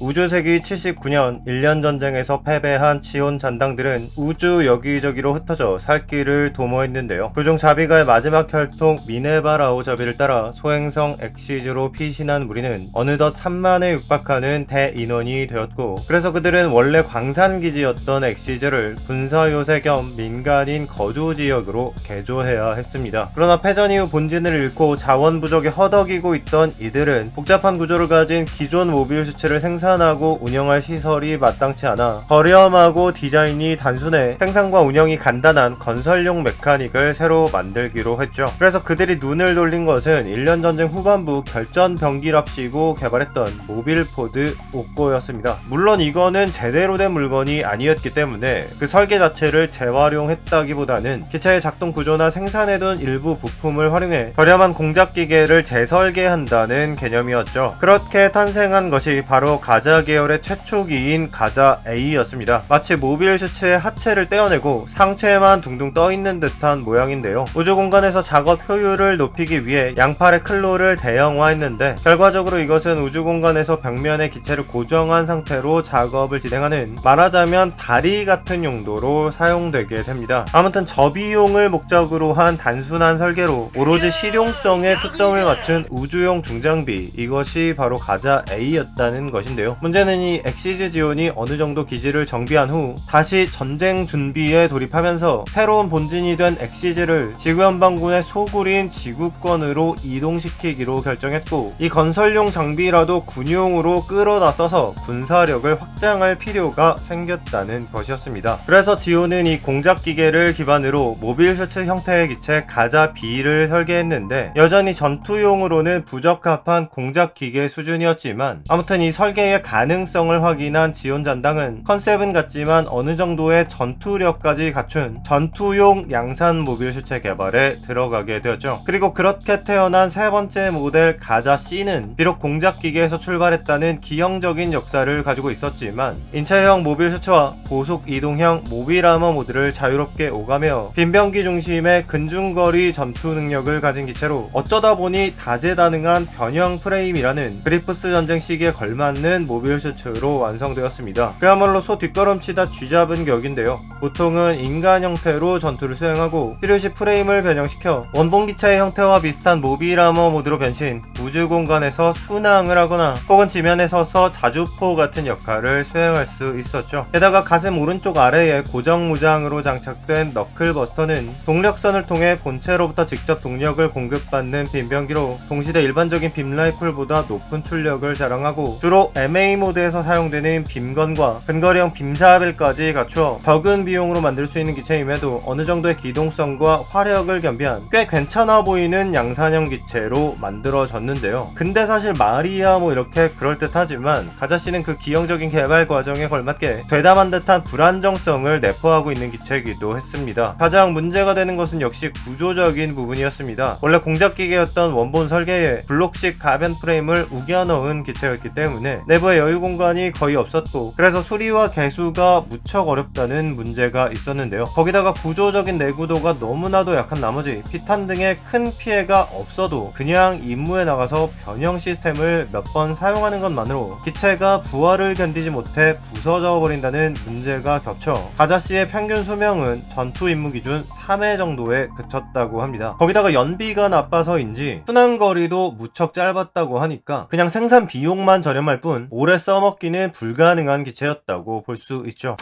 우주세기 79년 1년 전쟁에서 패배한 지온 잔당들은 우주 여기저기로 흩어져 살 길을 도모했는데요. 그중 자비가의 마지막 혈통 미네바라오 자비를 따라 소행성 엑시즈로 피신한 무리는 어느덧 3만에 육박하는 대인원이 되었고 그래서 그들은 원래 광산기지였던 엑시즈를 군사요새 겸 민간인 거주지역으로 개조해야 했습니다. 그러나 패전 이후 본진을 잃고 자원 부족에 허덕이고 있던 이들은 복잡한 구조를 가진 기존 모빌 슈츠를 생산 하고 운영할 시설이 마땅치 않아 저렴하고 디자인이 단순해 생산과 운영이 간단한 건설용 메카닉을 새로 만들기로 했죠. 그래서 그들이 눈을 돌린 것은 1년 전쟁 후반부 결전 병기랍시고 개발했던 모빌 포드 옥고였습니다. 물론 이거는 제대로 된 물건이 아니었기 때문에 그 설계 자체를 재활용했다기보다는 기체의 작동 구조나 생산해둔 일부 부품을 활용해 저렴한 공작 기계를 재설계한다는 개념이었죠. 그렇게 탄생한 것이 바로 가자 계열의 최초기인 가자 A였습니다. 마치 모빌 슈츠의 하체를 떼어내고 상체만 둥둥 떠 있는 듯한 모양인데요. 우주 공간에서 작업 효율을 높이기 위해 양팔의 클로를 대형화했는데 결과적으로 이것은 우주 공간에서 벽면에 기체를 고정한 상태로 작업을 진행하는 말하자면 다리 같은 용도로 사용되게 됩니다. 아무튼 저비용을 목적으로 한 단순한 설계로 오로지 실용성에 초점을 맞춘 우주용 중장비 이것이 바로 가자 A였다는 것인데요. 문제는 이 엑시즈 지온이 어느 정도 기지를 정비한 후 다시 전쟁 준비에 돌입하면서 새로운 본진이 된 엑시즈를 지구 연방군의 소굴인 지구권으로 이동시키기로 결정했고 이 건설용 장비라도 군용으로 끌어다 써서 군사력을 확장할 필요가 생겼다는 것이었습니다. 그래서 지온은 이 공작 기계를 기반으로 모빌 셔츠 형태의 기체 가자 B를 설계했는데 여전히 전투용으로는 부적합한 공작 기계 수준이었지만 아무튼 이 설계의 가능성을 확인한 지온 잔당은 컨셉은 같지만 어느 정도의 전투력까지 갖춘 전투용 양산 모빌 슈체 개발에 들어가게 되었죠. 그리고 그렇게 태어난 세 번째 모델 가자 C는 비록 공작 기계에서 출발했다는 기형적인 역사를 가지고 있었지만 인체형 모빌 슈츠와 고속 이동형 모빌 아머 모드를 자유롭게 오가며 빈병기 중심의 근중거리 전투 능력을 가진 기체로 어쩌다 보니 다재다능한 변형 프레임이라는 그리프스 전쟁 시기에 걸맞는 모빌 슈츠로 완성되었습니다. 그야말로 소 뒷걸음치다 쥐잡은 격인데요. 보통은 인간 형태로 전투를 수행하고 필요시 프레임을 변형시켜 원본 기체의 형태와 비슷한 모빌 아머 모드로 변신, 우주 공간에서 순항을 하거나 혹은 지면에 서서 자주포 같은 역할을 수행할 수 있었죠. 게다가 가슴 오른쪽 아래에 고정 무장으로 장착된 너클버스터는 동력선을 통해 본체로부터 직접 동력을 공급받는 빈병기로 동시대 일반적인 빔 라이플보다 높은 출력을 자랑하고 주로 MA 모드에서 사용되는 빔건과 근거리형 빔사벨까지 갖추어 적은 비용으로 만들 수 있는 기체임에도 어느 정도의 기동성과 화력을 겸비한 꽤 괜찮아 보이는 양산형 기체로 만들어졌는데요. 근데 사실 마리아 뭐 이렇게 그럴듯하지만 가자씨는 그 기형적인 개발 과정에 걸맞게 되담한 듯한 불안정성을 내포하고 있는 기체이기도 했습니다. 가장 문제가 되는 것은 역시 구조적인 부분이었습니다. 원래 공작 기계였던 원본 설계에 블록식 가변 프레임을 우겨 넣은 기체였기 때문에 내부 에 여유 공간이 거의 없었고 그래서 수리와 개수가 무척 어렵다는 문제가 있었는데요. 거기다가 구조적인 내구도가 너무나도 약한 나머지 피탄 등의 큰 피해가 없어도 그냥 임무에 나가서 변형 시스템을 몇 번 사용하는 것만으로 기체가 부하를 견디지 못해 부서져 버린다는 문제가 겹쳐 가자씨의 평균 수명은 전투 임무 기준 3회 정도에 그쳤다고 합니다. 거기다가 연비가 나빠서인지 순항 거리도 무척 짧았다고 하니까 그냥 생산 비용만 저렴할 뿐 오래 써먹기는 불가능한 기체였다고 볼 수 있죠.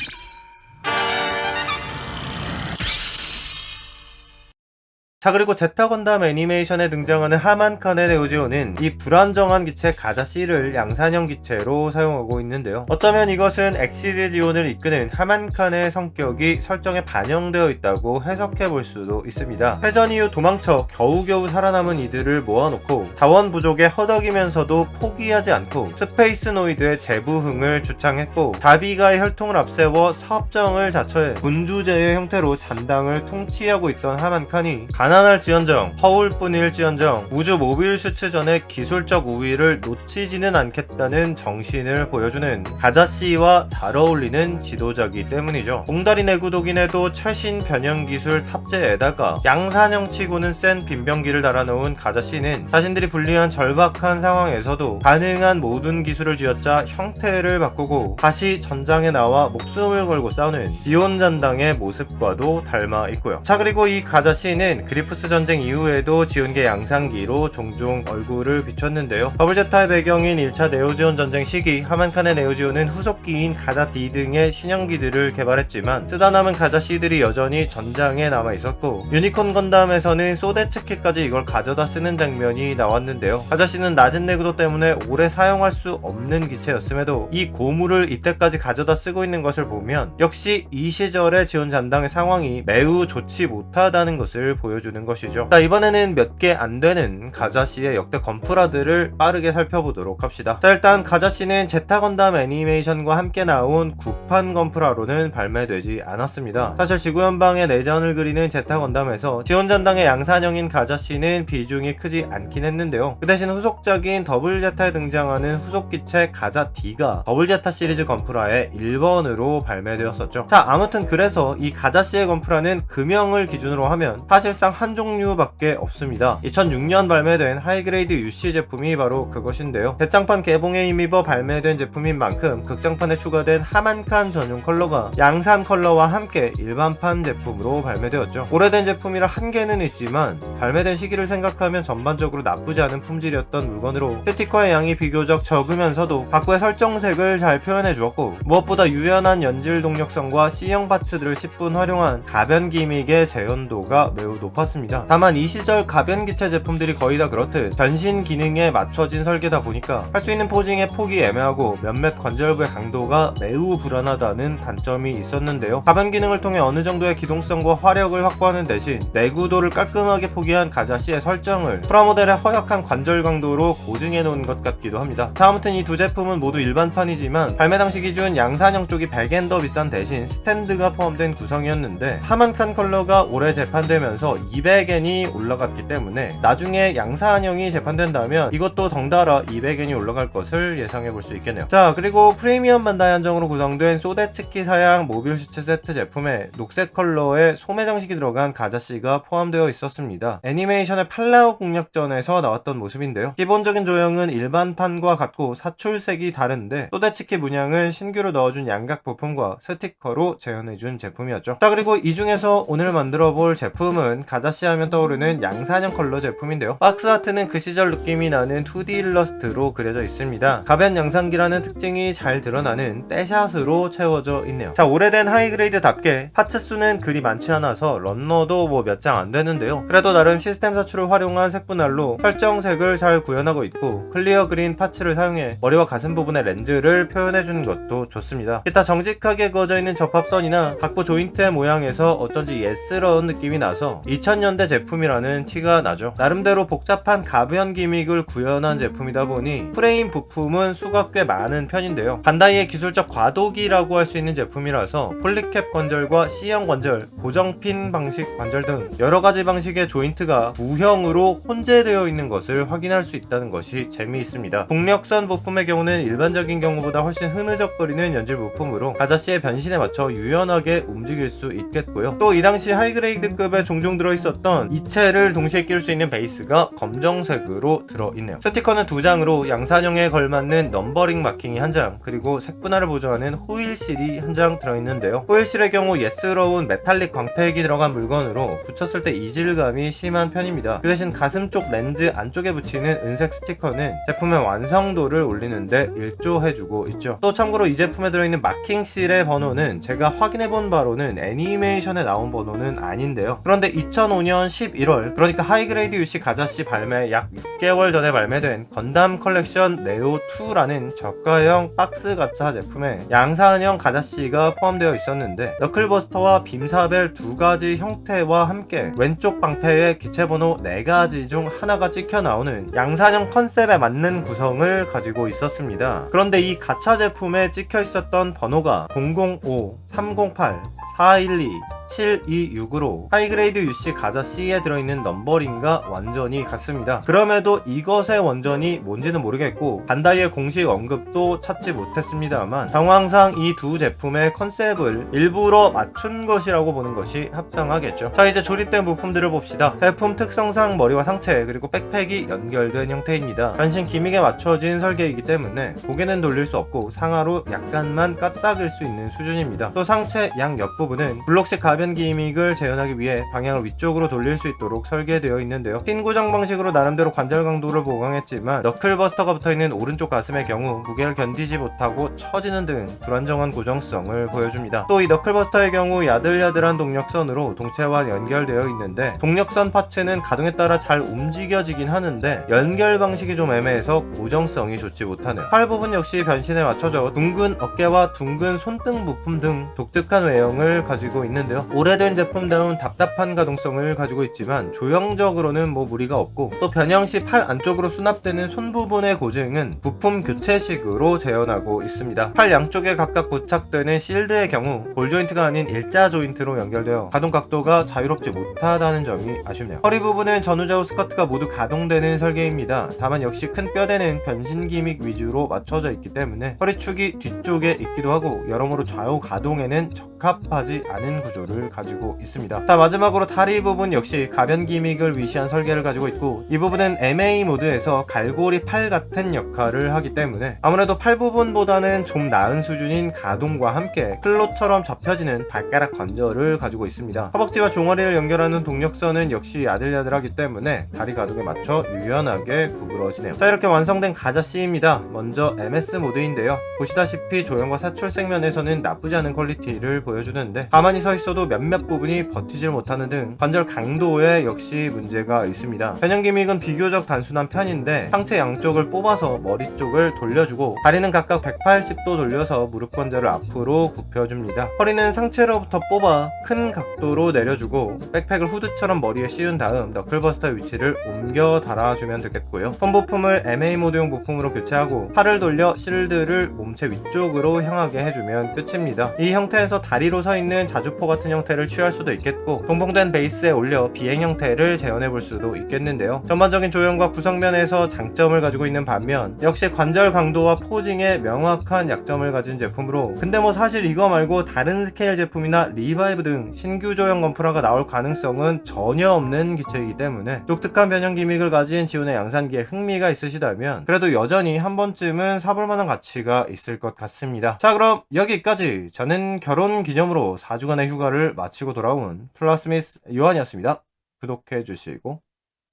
자 그리고 제타 건담 애니메이션에 등장하는 하만칸의 네오지오는 이 불안정한 기체 가자 C를 양산형 기체로 사용하고 있는데요. 어쩌면 이것은 엑시즈 지온을 이끄는 하만칸의 성격이 설정에 반영되어 있다고 해석해 볼 수도 있습니다. 패전 이후 도망쳐 겨우겨우 살아남은 이들을 모아놓고 자원 부족에 허덕이면서도 포기하지 않고 스페이스 노이드의 재부흥을 주창했고 다비가의 혈통을 앞세워 사업정을 자처해 군주제의 형태로 잔당을 통치하고 있던 하만칸이 가나 가난할지언정 허울뿐일지언정 우주 모빌 슈츠전의 기술적 우위를 놓치지는 않겠다는 정신을 보여주는 가자씨와 잘 어울리는 지도자기 때문이죠. 공다리 내구독인에도 최신 변형 기술 탑재에다가 양산형 치고는 센 빈병기를 달아놓은 가자씨는 자신들이 불리한 절박한 상황에서도 가능한 모든 기술을 쥐어짜 형태를 바꾸고 다시 전장에 나와 목숨을 걸고 싸우는 지온잔당의 모습과도 닮아 있고요. 자 그리고 이 가자씨는 그 리프스 전쟁 이후에도 지온계 양상기로 종종 얼굴을 비췄는데요. 더블제타의 배경인 1차 네오지온 전쟁 시기 하만칸의 네오지온은 후속기인 가자 D 등의 신형기들을 개발했지만 쓰다 남은 가자 C들이 여전히 전장에 남아 있었고 유니콘 건담에서는 소데츠키까지 이걸 가져다 쓰는 장면이 나왔는데요. 가자 C는 낮은 내구도 때문에 오래 사용할 수 없는 기체였음에도 이 고무를 이때까지 가져다 쓰고 있는 것을 보면 역시 이 시절의 지원 잔당의 상황이 매우 좋지 못하다는 것을 보여 주는 것이죠. 자 이번에는 몇 개 안 되는 가자 C의 역대 건프라들을 빠르게 살펴보도록 합시다. 자 일단 가자 C는 제타 건담 애니메이션과 함께 나온 구판 건프라로는 발매되지 않았습니다. 사실 지구연방의 내전을 그리는 제타 건담에서 지원전당의 양산형인 가자 C는 비중이 크지 않긴 했는데요. 그 대신 후속작인 더블 제타에 등장하는 후속 기체 가자 D가 더블 제타 시리즈 건프라의 1번으로 발매되었었죠. 자 아무튼 그래서 이 가자 C의 건프라는 금형을 기준으로 하면 사실상 한 종류밖에 없습니다. 2006년 발매된 하이그레이드 UC 제품이 바로 그것인데요. 대장판 개봉에 힘입어 발매된 제품인 만큼 극장판에 추가된 하만칸 전용 컬러가 양산 컬러와 함께 일반판 제품으로 발매되었죠. 오래된 제품이라 한계는 있지만 발매된 시기를 생각하면 전반적으로 나쁘지 않은 품질이었던 물건으로 스티커의 양이 비교적 적으면서도 각구의 설정색을 잘 표현해 주었고 무엇보다 유연한 연질 동력성과 C형 파츠들을 10분 활용한 가변 기믹의 재현도가 매우 높았 습니다. 다만 이 시절 가변 기체 제품들이 거의 다 그렇듯 변신 기능에 맞춰진 설계다 보니까 할 수 있는 포징의 폭이 애매하고 몇몇 관절부의 강도가 매우 불안하다는 단점이 있었는데요. 가변 기능을 통해 어느 정도의 기동성과 화력을 확보하는 대신 내구도를 깔끔하게 포기한 가자시의 설정을 프라모델의 허약한 관절 강도로 고증해 놓은 것 같기도 합니다. 자 아무튼 이 두 제품은 모두 일반판이지만 발매 당시 기준 양산형 쪽이 100엔 더 비싼 대신 스탠드가 포함된 구성이었는데 하만칸 컬러가 올해 재판되면서 200엔이 올라갔기 때문에 나중에 양산형이 재판된다면 이것도 덩달아 200엔이 올라갈 것을 예상해 볼 수 있겠네요. 자 그리고 프리미엄 반다이 한정으로 구성된 소데츠키 사양 모빌 슈츠 세트 제품에 녹색 컬러의 소매 장식이 들어간 가자씨가 포함되어 있었습니다. 애니메이션의 팔라우 공략전에서 나왔던 모습인데요. 기본적인 조형은 일반판과 같고 사출색이 다른데 소데츠키 문양은 신규로 넣어준 양각 부품과 스티커로 재현해준 제품이었죠. 자 그리고 이 중에서 오늘 만들어 볼 제품은 가자 씨 하면 떠오르는 양산형 컬러 제품인데요. 박스 아트는 그 시절 느낌이 나는 2D 일러스트로 그려져 있습니다. 가변 양상기라는 특징이 잘 드러나는 떼샷으로 채워져 있네요. 자 오래된 하이그레이드답게 파츠 수는 그리 많지 않아서 런너도 뭐 몇 장 안 되는데요. 그래도 나름 시스템 사출을 활용한 색분할로 설정색을 잘 구현하고 있고 클리어 그린 파츠를 사용해 머리와 가슴 부분의 렌즈를 표현해주는 것도 좋습니다. 기타 정직하게 그어져 있는 접합선이나 각부 조인트의 모양에서 어쩐지 예스러운 느낌이 나서 2000 년대 제품이라는 티가 나죠. 나름대로 복잡한 가변 기믹을 구현한 제품이다 보니 프레임 부품은 수가 꽤 많은 편인데요. 반다이의 기술적 과도기라고 할 수 있는 제품이라서 폴리캡 관절과 C형 관절, 고정핀 방식 관절 등 여러 가지 방식의 조인트가 무형으로 혼재되어 있는 것을 확인할 수 있다는 것이 재미있습니다. 동력선 부품의 경우는 일반적인 경우보다 훨씬 흐느적거리는 연질 부품으로 가자씨의 변신에 맞춰 유연하게 움직일 수 있겠고요. 또 이 당시 하이그레이드급에 종종 들어있 었던 이체를 동시에 끼울 수 있는 베이스가 검정색으로 들어있네요. 스티커는 두 장으로 양산형에 걸맞는 넘버링 마킹이 한 장, 그리고 색분할을 보조하는 호일실이 한 장 들어있는데요. 호일실의 경우 예스러운 메탈릭 광택이 들어간 물건으로 붙였을 때 이질감이 심한 편입니다. 그 대신 가슴 쪽 렌즈 안쪽에 붙이는 은색 스티커는 제품의 완성도를 올리는데 일조해주고 있죠. 또 참고로 이 제품에 들어있는 마킹실의 번호는 제가 확인해본 바로는 애니메이션에 나온 번호는 아닌데요. 그런데 2005년 11월, 그러니까 하이그레이드 UC 가자씨 발매 약 6개월 전에 발매된 건담 컬렉션 네오2라는 저가형 박스 가차 제품에 양산형 가자씨가 포함되어 있었는데 너클버스터와 빔사벨 두 가지 형태와 함께 왼쪽 방패에 기체 번호 4가지 중 하나가 찍혀 나오는 양산형 컨셉에 맞는 구성을 가지고 있었습니다. 그런데 이 가차 제품에 찍혀 있었던 번호가 005, 308, 412, 726으로 하이그레이드 UC 가자 C에 들어있는 넘버링과 완전히 같습니다. 그럼에도 이것의 원전이 뭔지는 모르겠고 반다이의 공식 언급도 찾지 못했습니다만 상황상 이 두 제품의 컨셉을 일부러 맞춘 것이라고 보는 것이 합당하겠죠. 자 이제 조립된 부품들을 봅시다. 제품 특성상 머리와 상체 그리고 백팩이 연결된 형태입니다. 단신 기믹에 맞춰진 설계이기 때문에 고개는 돌릴 수 없고 상하로 약간만 까딱일 수 있는 수준입니다. 또 상체 양 옆부분은 블록식 가변 기믹을 재현하기 위해 방향을 위쪽으로 돌릴 수 있도록 설계되어 있는데요. 핀 고정 방식으로 나름대로 관절 강도를 보강했지만 너클버스터가 붙어있는 오른쪽 가슴의 경우 무게를 견디지 못하고 처지는 등 불안정한 고정성을 보여줍니다. 또 이 너클버스터의 경우 야들야들한 동력선으로 동체와 연결되어 있는데 동력선 파츠는 가동에 따라 잘 움직여지긴 하는데 연결 방식이 좀 애매해서 고정성이 좋지 못하네요. 팔 부분 역시 변신에 맞춰져 둥근 어깨와 둥근 손등 부품 등 독특한 외형을 가지고 있는데요. 오래된 제품다운 답답한 가동성을 가지고 있지만 조형적으로는 뭐 무리가 없고 또 변형 시 팔 안쪽으로 수납되는 손 부분의 고증은 부품 교체식으로 재현하고 있습니다. 팔 양쪽에 각각 부착되는 실드의 경우 볼 조인트가 아닌 일자 조인트로 연결되어 가동 각도가 자유롭지 못하다는 점이 아쉽네요. 허리 부분은 전후좌우 스커트가 모두 가동되는 설계입니다. 다만 역시 큰 뼈대는 변신 기믹 위주로 맞춰져 있기 때문에 허리축이 뒤쪽에 있기도 하고 여러모로 좌우 가동 에는 적합하지 않은 구조를 가지고 있습니다. 자 마지막으로 다리 부분 역시 가변 기믹을 위시한 설계를 가지고 있고 이 부분은 MA 모드에서 갈고리 팔 같은 역할을 하기 때문에 아무래도 팔 부분보다는 좀 나은 수준인 가동과 함께 클로처럼 접혀지는 발가락 관절을 가지고 있습니다. 허벅지와 종아리를 연결하는 동력선은 역시 야들야들하기 때문에 다리 가동에 맞춰 유연하게 구부러지네요. 자 이렇게 완성된 가자 C입니다. 먼저 MS 모드인데요. 보시다시피 조형과 사출색 면에서는 나쁘지 않은 퀄리티를 보여주는데 가만히 서 있어도 몇몇 부분이 버티질 못하는 등 관절 강도에 역시 문제가 있습니다. 변형 기믹은 비교적 단순한 편인데 상체 양쪽을 뽑아서 머리 쪽을 돌려주고 다리는 각각 180도 돌려서 무릎 관절을 앞으로 굽혀줍니다. 허리는 상체로부터 뽑아 큰 각도로 내려주고 백팩을 후드처럼 머리에 씌운 다음 너클버스터 위치를 옮겨 달아주면 되겠고요. 폰 부품을 MA 모드용 부품으로 교체하고 팔을 돌려 실드를 몸체 위쪽으로 향하게 해주면 끝입니다. 이 형태에서 다리로 서 있는 자주포 같은 형태를 취할 수도 있겠고 동봉된 베이스에 올려 비행 형태를 재현해 볼 수도 있겠는데요. 전반적인 조형과 구성면에서 장점을 가지고 있는 반면 역시 관절 강도와 포징에 명확한 약점을 가진 제품으로 근데 뭐 사실 이거 말고 다른 스케일 제품이나 리바이브 등 신규 조형 건프라가 나올 가능성은 전혀 없는 기체이기 때문에 독특한 변형 기믹을 가진 지온의 양산기에 흥미가 있으시다면 그래도 여전히 한 번쯤은 사볼 만한 가치가 있을 것 같습니다. 자 그럼 여기까지 저는 결혼 기념으로 4주간의 휴가를 마치고 돌아온 플라스미스 요한이었습니다. 구독해 주시고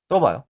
또 봐요.